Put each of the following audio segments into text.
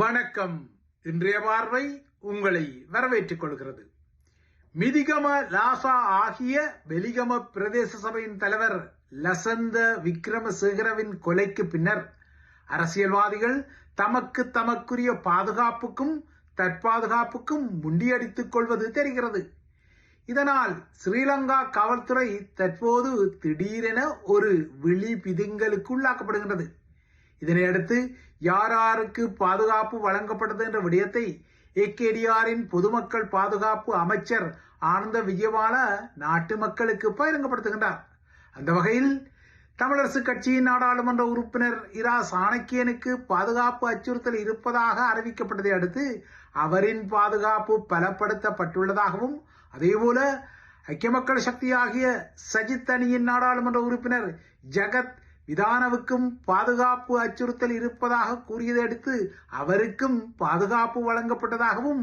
வணக்கம். இன்றைய பார்வை உங்களை வரவேற்றுக் கொள்கிறது. மிதிகம லாசா ஆகிய வெலிகம பிரதேச சபையின் தலைவர் லசந்த விக்ரமசேகரவின் கொலைக்கு பின்னர் அரசியல்வாதிகள் தமக்கு தமக்குரிய பாதுகாப்புக்கும் தற்பாதுகாப்புக்கும் முண்டியடித்துக் கொள்வது தெரிகிறது. இதனால் ஸ்ரீலங்கா காவல்துறை தற்போது திடீரென ஒரு விழி பிதுங்கலுக்கு உள்ளாக்கப்படுகின்றது இதனையடுத்து யார் யாருக்கு பாதுகாப்பு வழங்கப்பட்டது என்ற விடயத்தை ஏகேடிஆரின் பொதுமக்கள் பாதுகாப்பு அமைச்சர் ஆனந்த விஜயபால நாட்டு மக்களுக்கு பகிரங்கப்படுத்துகின்றார். அந்த வகையில் தமிழரசு கட்சியின் நாடாளுமன்ற உறுப்பினர் இரா சாணக்கியனுக்கு பாதுகாப்பு அச்சுறுத்தல் இருப்பதாக அறிவிக்கப்பட்டதை அடுத்து அவரின் பாதுகாப்பு பலப்படுத்தப்பட்டுள்ளதாகவும் அதேபோல ஐக்கிய மக்கள் சக்தி ஆகிய சஜித் அணியின் நாடாளுமன்ற உறுப்பினர் ஜகத் விதானவுக்கும் பாதுகாப்பு அச்சுறுத்தல் இருப்பதாக கூறியதை அடுத்து அவருக்கும் பாதுகாப்பு வழங்கப்பட்டதாகவும்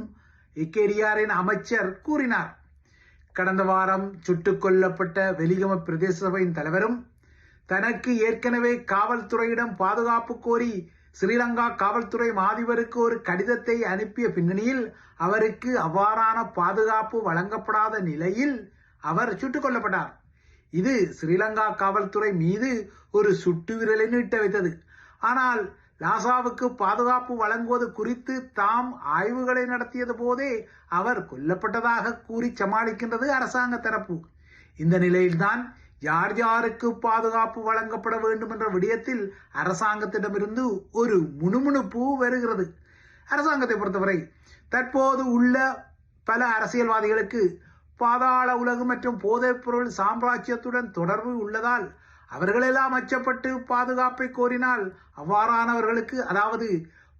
இக்கேடிஆரின் அமைச்சர் கூறினார். கடந்த வாரம் சுட்டுக் கொல்லப்பட்ட வெலிகம பிரதேச சபையின் தலைவரும் தனக்கு ஏற்கனவே காவல்துறையிடம் பாதுகாப்பு கோரி ஸ்ரீலங்கா காவல்துறை மாதிபருக்கு ஒரு கடிதத்தை அனுப்பிய பின்னணியில் அவருக்கு அவ்வாறான பாதுகாப்பு வழங்கப்படாத நிலையில் அவர் சுட்டுக் கொல்லப்பட்டார். இது ஸ்ரீலங்கா காவல்துறை மீது ஒரு சுட்டு விரலை நீட்ட வைத்தது. ஆனால் லாசாவுக்கு பாதுகாப்பு வழங்குவது குறித்து தாம் ஆய்வுகளை நடத்தியது போதே அவர் கொல்லப்பட்டதாக கூறி சமாளிக்கின்றது அரசாங்க தரப்பு. இந்த நிலையில்தான் யார் யாருக்கு பாதுகாப்பு வழங்கப்பட வேண்டும் என்ற விடயத்தில் அரசாங்கத்திடமிருந்து ஒரு முணுமுணுப்பு வருகிறது. அரசாங்கத்தை பொறுத்தவரை தற்போது உள்ள பல அரசியல்வாதிகளுக்கு பாதாள உலகு மற்றும் போதைப் பொருள் சாம்ராஜ்யத்துடன் தொடர்பு உள்ளதால் அவர்களெல்லாம் அச்சப்பட்டு பாதுகாப்பை கோரினால் அவ்வாறானவர்களுக்கு அதாவது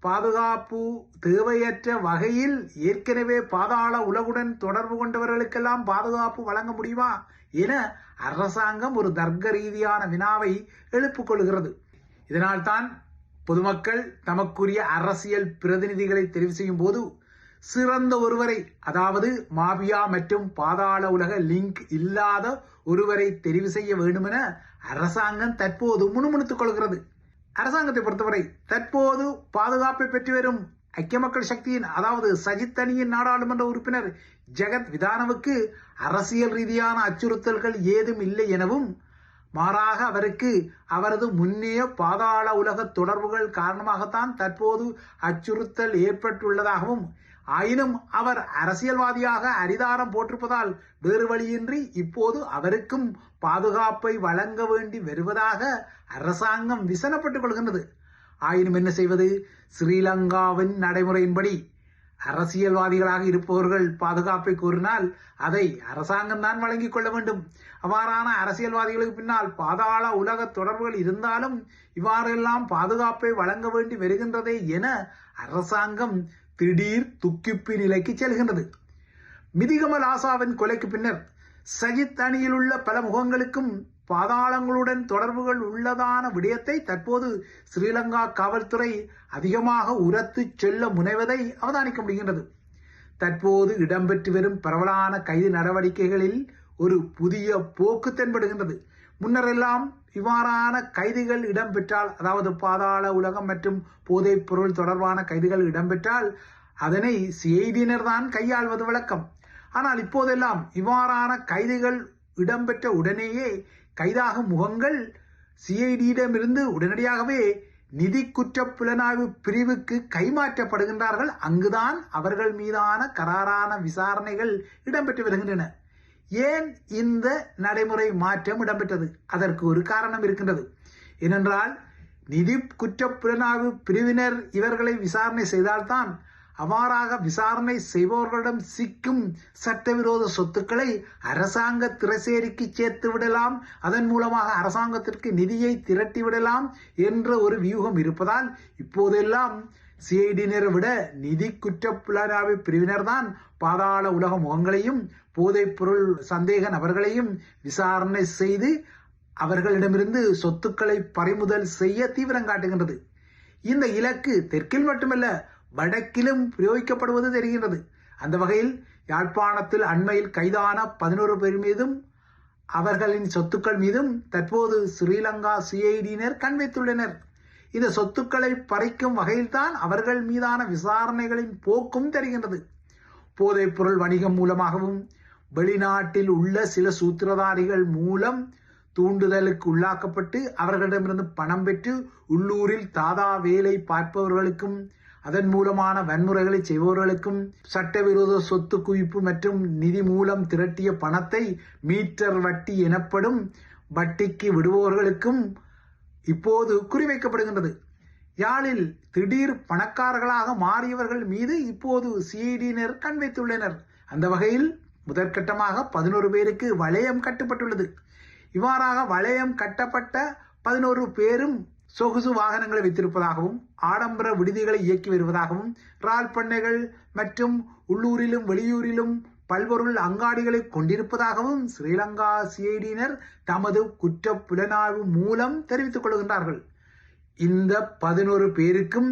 பாதுகாப்பு தேவையற்ற வகையில் ஏற்கனவே பாதாள உலகுடன் தொடர்பு கொண்டவர்களுக்கெல்லாம் பாதுகாப்பு வழங்க முடியுமா என அரசாங்கம் ஒரு தர்க்க ரீதியான வினாவை எழுப்பிக் கொள்கிறது. இதனால்தான் பொதுமக்கள் தமக்குரிய அரசியல் பிரதிநிதிகளை தெரிவு செய்யும் போது சிறந்த ஒருவரை அதாவது மாபியா மற்றும் பாதாள உலக லிங்க் இல்லாத ஒருவரை தெரிவு செய்ய வேண்டுமென அரசாங்கம் தற்போது முணுமுணுத்துக் கொள்கிறது. அரசாங்கத்தை பொறுத்தவரை தற்போது பாதுகாப்பை பெற்று வரும் ஐக்கிய மக்கள் சக்தியின் அதாவது சஜித் அணியின் நாடாளுமன்ற உறுப்பினர் ஜெகத் விதானவுக்கு அரசியல் ரீதியான அச்சுறுத்தல்கள் ஏதும் இல்லை எனவும் மாறாக அவருக்கு அவரது முன்னைய பாதாள உலக தொடர்புகள் காரணமாகத்தான் தற்போது அச்சுறுத்தல் ஏற்பட்டுள்ளதாகவும் ஆயினும் அவர் அரசியல்வாதியாக அரிதாரம் போட்டிருப்பதால் வேறு வழியின்றி இப்போது அவருக்கும் பாதுகாப்பை வழங்க வேண்டி வருவதாக அரசாங்கம் விசனப்பட்டுக் கொள்கின்றது. ஆயினும் என்ன செய்வது? ஸ்ரீலங்காவின் நடைமுறையின்படி அரசியல்வாதிகளாக இருப்பவர்கள் பாதுகாப்பை கூறினால் அதை அரசாங்கம் தான் வழங்கிக் கொள்ள வேண்டும். அவ்வாறான அரசியல்வாதிகளுக்கு பின்னால் பாதாள உலக தொடர்புகள் இருந்தாலும் இவ்வாறெல்லாம் பாதுகாப்பை வழங்க வேண்டி வருகின்றதே என அரசாங்கம் திடீர் துக்கிப்பு நிலைக்கு செல்கின்றது. மிதிகமல் ஆசாவின் கொலைக்கு பின்னர் சஜித் அணியில் உள்ள பல முகங்களுக்கும் பாதாளங்களுடன் தொடர்புகள் உள்ளதான விடயத்தை தற்போது ஸ்ரீலங்கா காவல்துறை அதிகமாக உரத்து சொல்ல முனைவதை அவதானிக்க முடிகின்றது. தற்போது இடம்பெற்று வரும் பரவலான கைது நடவடிக்கைகளில் ஒரு புதிய போக்கு தென்படுகின்றது. முன்னரெல்லாம் இவ்வாறான கைதுகள் இடம்பெற்றால் அதாவது பாதாள உலகம் மற்றும் போதைப் பொருள் தொடர்பான கைதுகள் இடம்பெற்றால் அதனை சிஐடியினர் தான் கையாள்வது வழக்கம். ஆனால் இப்போதெல்லாம் இவ்வாறான கைதுகள் இடம்பெற்ற உடனேயே கைதாகும் முகங்கள் சிஐடியிடமிருந்து உடனடியாகவே நிதி குற்ற புலனாய்வு பிரிவுக்கு கைமாற்றப்படுகின்றார்கள். அங்குதான் அவர்கள் மீதான கராரான விசாரணைகள் இடம்பெற்று வருகின்றன ஏன் இந்த நடைமுறை மாற்றம் இடம்பெற்றது? அதற்கு ஒரு காரணம் இருக்கின்றது. ஏனென்றால் நிதி குற்ற புலனாய்வு பிரிவினர் இவர்களை விசாரணை செய்தால்தான் அவ்வாறாக விசாரணை செய்பவர்களிடம் சிக்கும் சட்டவிரோத சொத்துக்களை அரசாங்க திரசேரிக்கு சேர்த்து விடலாம் அதன் மூலமாக அரசாங்கத்திற்கு நிதியை திரட்டி விடலாம் என்ற ஒரு வியூகம் இருப்பதால் இப்போதெல்லாம் சிஐடியினரை விட நிதி குற்றப்புலனாய்வு பிரிவினர் தான் பாதாள உலக முகங்களையும் போதைப் பொருள் சந்தேக நபர்களையும் விசாரணை செய்து அவர்களிடமிருந்து சொத்துக்களை பறிமுதல் செய்ய தீவிரம் காட்டுகின்றது. இந்த இலக்கு தெற்கில் மட்டுமல்ல வடக்கிலும் பிரயோகிக்கப்படுவது தெரிகின்றது. அந்த வகையில் யாழ்ப்பாணத்தில் அண்மையில் கைதான பதினோரு பேர் மீதும் அவர்களின் சொத்துக்கள் மீதும் தற்போது ஸ்ரீலங்கா சிஐடியினர் கண் வைத்துள்ளனர். இந்த சொத்துக்களை பறிக்கும் வகையில்தான் அவர்கள் மீதான விசாரணைகளின் போக்கும் தெரிகின்றது. போதைப்பொருள் வணிகம் மூலமாகவும் வெளிநாட்டில் உள்ள சில சூத்திரதாரிகள் மூலம் தூண்டுதலுக்கு உள்ளாக்கப்பட்டு அவர்களிடமிருந்து பணம் பெற்று உள்ளூரில் தாதா வேலை பார்ப்பவர்களுக்கும் அதன் மூலமான வன்முறைகளை செய்பவர்களுக்கும் சட்டவிரோத சொத்து குவிப்பு மற்றும் நிதி மூலம் திரட்டிய பணத்தை மீட்டர் வட்டி எனப்படும் வட்டிக்கு விடுபவர்களுக்கும் இப்போது குறிவைக்கப்படுகின்றது. யாழில் திடீர் பணக்காரர்களாக மாறியவர்கள் மீது இப்போது சிஐடியினர் கண் வைத்துள்ளனர். அந்த வகையில் முதற்கட்டமாக பதினோரு பேருக்கு வளையம் கட்டப்பட்டுள்ளது. இவ்வாறாக வளையம் கட்டப்பட்ட பதினோரு பேரும் சொகுசு வாகனங்களை வைத்திருப்பதாகவும் ஆடம்பர விடுதிகளை இயக்கி வருவதாகவும் இறால் பண்ணைகள் மற்றும் உள்ளூரிலும் வெளியூரிலும் பல்பொருள் அங்காடிகளை கொண்டிருப்பதாகவும் ஸ்ரீலங்கா சிஐடியினர் தமது குற்ற புலனாய்வு மூலம் தெரிவித்துக் கொள்கின்றார்கள். இந்த பதினோரு பேருக்கும்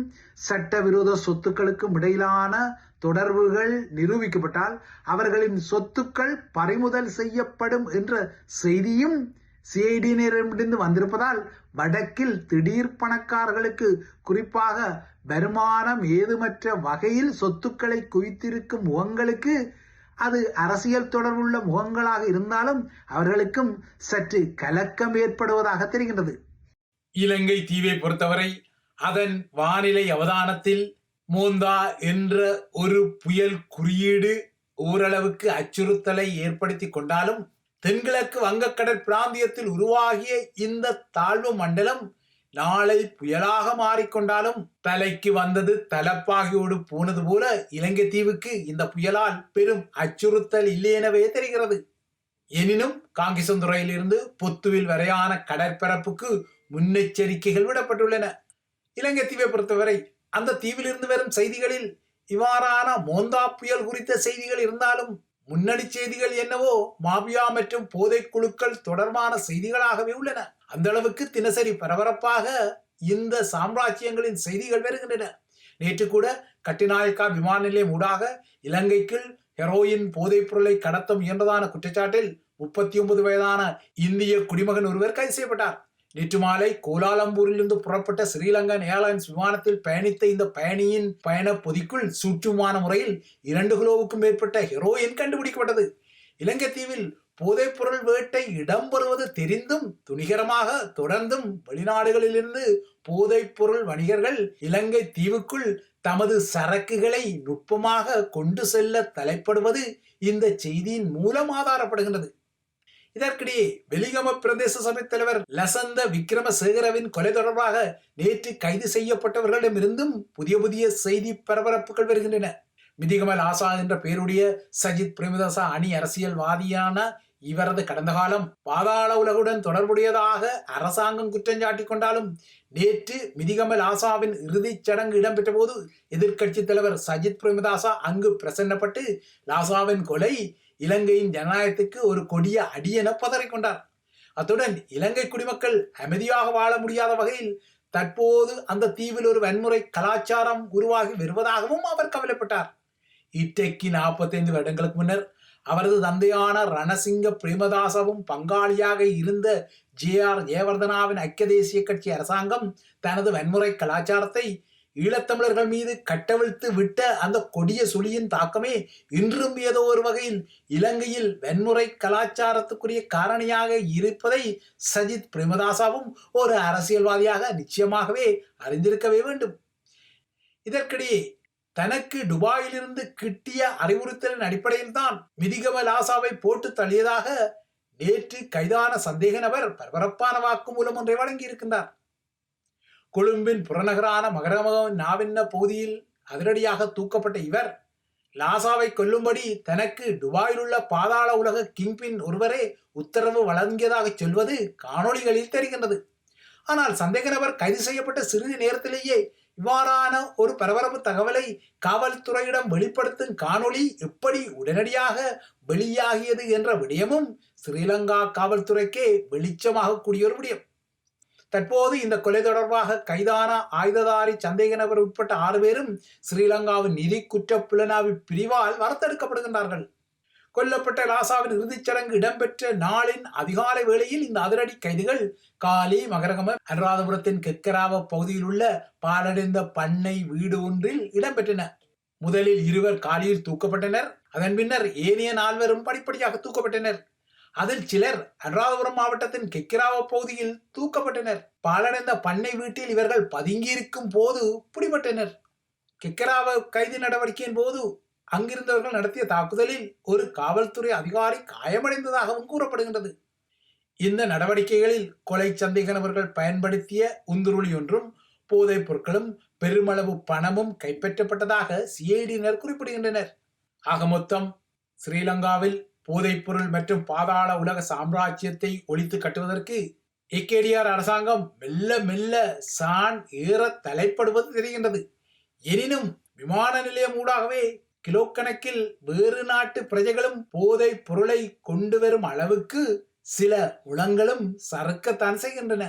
சட்டவிரோத சொத்துக்களுக்கும் இடையிலான தொடர்புகள் நிரூபிக்கப்பட்டால் அவர்களின் சொத்துக்கள் பறிமுதல் செய்யப்படும் என்ற செய்தியும் சிஐடியினரிடமிருந்து வந்திருப்பதால் வடக்கில் திடீர் பணக்காரர்களுக்கு குறிப்பாக வருமானம் ஏதுமற்ற வகையில் சொத்துக்களை குவித்திருக்கும் முகங்களுக்கு அது அரசியல் தொடர்புள்ள முகங்களாக இருந்தாலும் அவர்களுக்கும் சற்று கலக்கம் ஏற்படுவதாக தெரிகின்றது. இலங்கை தீவை பொறுத்தவரை அதன் வானிலை அவதானத்தில் மோந்தா என்ற ஒரு புயல் குறியீடு ஓரளவுக்கு அச்சுறுத்தலை ஏற்படுத்தி கொண்டாலும் தென்கிழக்கு வங்கக்கடல் பிராந்தியத்தில் உருவாகிய இந்த தாழ்வு மண்டலம் நாளை புயலாக மாறிக்கொண்டாலும் தலைக்கு வந்தது தலப்பாகியோடு போனது போல இலங்கை தீவுக்கு இந்த புயலால் பெரும் அச்சுறுத்தல் இல்லை எனவே தெரிகிறது. எனினும் காங்கிசந்துறையிலிருந்து பொத்துவில் வரையான கடற்பரப்புக்கு முன்னெச்சரிக்கைகள் விடப்பட்டுள்ளன. இலங்கை தீவை பொறுத்தவரை அந்த தீவிலிருந்து வரும் செய்திகளில் இவ்வாறான மோந்தா புயல் குறித்த செய்திகள் இருந்தாலும் முன்னணி செய்திகள் என்னவோ மாபியா மற்றும் போதை குழுக்கள் தொடர்பான செய்திகளாகவே உள்ளன. அந்த அளவுக்கு தினசரி பரபரப்பாக இந்த சாம்ராஜ்யங்களின் செய்திகள் வருகின்றன. நேற்று கூட கட்டிநாயக்கா விமான நிலையம் ஊடாக இலங்கைக்குள் ஹெரோயின் போதைப் பொருளை கடத்த முயன்றதான குற்றச்சாட்டில் முப்பத்தி ஒன்பது வயதான இந்திய குடிமகன் ஒருவர் கைது செய்யப்பட்டார். நேற்று மாலை கோலாலம்பூரிலிருந்து புறப்பட்ட ஸ்ரீலங்கன் ஏர்லைன்ஸ் விமானத்தில் பயணித்த இந்த பயணியின் பயண பொதிக்குள் சூற்றுமான முறையில் இரண்டு கிலோவுக்கும் மேற்பட்ட ஹெரோயின் கண்டுபிடிக்கப்பட்டது. இலங்கை தீவில் போதைப்பொருள் வேட்டை இடம்பெறுவது தெரிந்தும் துணிகரமாக தொடர்ந்தும் வெளிநாடுகளிலிருந்து போதைப்பொருள் வணிகர்கள் இலங்கை தீவுக்குள் தமது சரக்குகளை நுட்பமாக கொண்டு செல்ல தலைப்படுவது இந்த செய்தியின் மூலம் ஆதாரப்படுகின்றது. இதற்கிடையே வெலிகம பிரதேச சபை தலைவர் லசந்த விக்ரமசேகரவின் கொலை தொடர்பாக நேற்று கைது செய்யப்பட்டவர்களிடமிருந்தும் புதிய புதிய செய்தி பரபரப்புகள் வருகின்றன. மிதிகமல் ஆசா என்ற பெயருடைய சஜித் பிரேமதாசா அணி அரசியல்வாதியான இவரது கடந்த காலம் பாதாள உலகுடன் தொடர்புடையதாக அரசாங்கம் குற்றஞ்சாட்டி கொண்டாலும் நேற்று மிதிகமல் ஆசாவின் இறுதிச் சடங்கு இடம்பெற்ற போது எதிர்க்கட்சி தலைவர் சஜித் பிரேமதாசா அங்கு பிரசன்னப்பட்டு லாசாவின் கொலை இலங்கையின் ஜனநாயகத்துக்கு ஒரு கொடிய அடியென பதறிக்கொண்டார் அத்துடன் இலங்கை குடிமக்கள் அமைதியாக வாழ முடியாத வகையில் தற்போது அந்த தீவில் ஒரு வன்முறை கலாச்சாரம் உருவாகி வருவதாகவும் அவர் கவலைப்பட்டார். இட்டைக்கு நாற்பத்தைந்து வருடங்களுக்கு முன்னர் அவரது தந்தையான ரணசிங்க பிரேமதாசவும் பங்காளியாக இருந்த ஜே ஆர் ஜெயவர்தனாவின் ஐக்கிய தேசிய கட்சி அரசாங்கம் தனது வன்முறை கலாச்சாரத்தை ஈழத்தமிழர்கள் மீது கட்டவிழ்த்து விட்ட அந்த கொடிய சுழியின் தாக்கமே இன்றும் ஏதோ ஒரு வகையில் இலங்கையில் வன்முறை கலாச்சாரத்துக்குரிய காரணியாக இருப்பதை சஜித் பிரேமதாசாவும் ஒரு அரசியல்வாதியாக நிச்சயமாகவே அறிந்திருக்கவே வேண்டும். இதற்கிடையே தனக்கு துபாயிலிருந்து கிட்டிய அறிவுறுத்தலின் அடிப்படையில் தான் மிதிகம போட்டு தள்ளியதாக நேற்று கைதான சந்தேக நபர் பரபரப்பான வாக்குமூலம் ஒன்றை வழங்கியிருக்கின்றார். கொழும்பின் புறநகரான மகரமகன் நாவின்ன பகுதியில் அதிரடியாக தூக்கப்பட்ட இவர் லாசாவை கொல்லும்படி தனக்கு துபாயில் உள்ள பாதாள உலக கிங்பின் ஒருவரே உத்தரவு வழங்கியதாக சொல்வது காணொளிகளில் தெரிகின்றது. ஆனால் சந்தேக நபர் கைது செய்யப்பட்ட சிறிது நேரத்திலேயே இவ்வாறான ஒரு பரபரப்பு தகவலை காவல்துறையிடம் வெளிப்படுத்தும் காணொளி எப்படி உடனடியாக வெளியாகியது என்ற விடயமும் ஸ்ரீலங்கா காவல்துறைக்கே வெளிச்சமாக கூடிய ஒரு விடயம். தற்போது இந்த கொலை தொடர்பாக கைதான ஆயுததாரி சந்தேக நபர் உட்பட்ட ஆறு பேரும் ஸ்ரீலங்காவின் நிதி குற்ற புலனாய்வு பிரிவால் வரத்தெடுக்கப்படுகின்றார்கள் கொல்லப்பட்ட லாசாவின் இறுதிச் சடங்கு இடம்பெற்ற நாளின் அதிகாலை வேளையில் இந்த அதிரடி கைதுகள் காலி மகரகம அனுராதபுரத்தின் கெக்கராவ பகுதியில் உள்ள பாலடைந்த பண்ணை வீடு ஒன்றில் இடம்பெற்றன முதலில் இருவர் காலியில் தூக்கப்பட்டனர். அதன் பின்னர் ஏனைய நால்வரும் படிப்படியாக தூக்கப்பட்டனர். அதில் சிலர் அனுராதபுரம் மாவட்டத்தின் கெக்கிராவ பகுதியில் தூக்கப்பட்டனர். பாலடைந்த பண்ணை வீட்டில் இவர்கள் பதுங்கியிருக்கும் போது பிடிபட்டனர். கெக்கராவ கைது நடவடிக்கையின் போது அங்கிருந்தவர்கள் நடத்திய தாக்குதலில் ஒரு காவல்துறை அதிகாரி காயமடைந்ததாகவும் கூறப்படுகின்றது. இந்த நடவடிக்கைகளில் கொலை சந்தேகநபர்கள் பயன்படுத்திய உந்துருளி ஒன்றும் போதைப் பொருட்களும் பெருமளவு பணமும் கைப்பற்றப்பட்டதாக சிஐடியினர் குறிப்பிடுகின்றனர். ஆக மொத்தம் ஸ்ரீலங்காவில் போதைப்பொருள் மற்றும் பாதாள உலக சாம்ராஜ்யத்தை ஒழித்து கட்டுவதற்கு ஏகேடிஆர் அரசாங்கம் மெல்ல மெல்ல சான் ஏற தலைப்படுவது தெரிகின்றது. எனினும் விமான நிலையம் ஊடாகவே கிலோ கணக்கில் வேறு நாட்டு பிரஜைகளும் போதை பொருளை கொண்டு வரும் அளவுக்கு சில உளங்களும் சறுக்கத்தான் செய்கின்றன.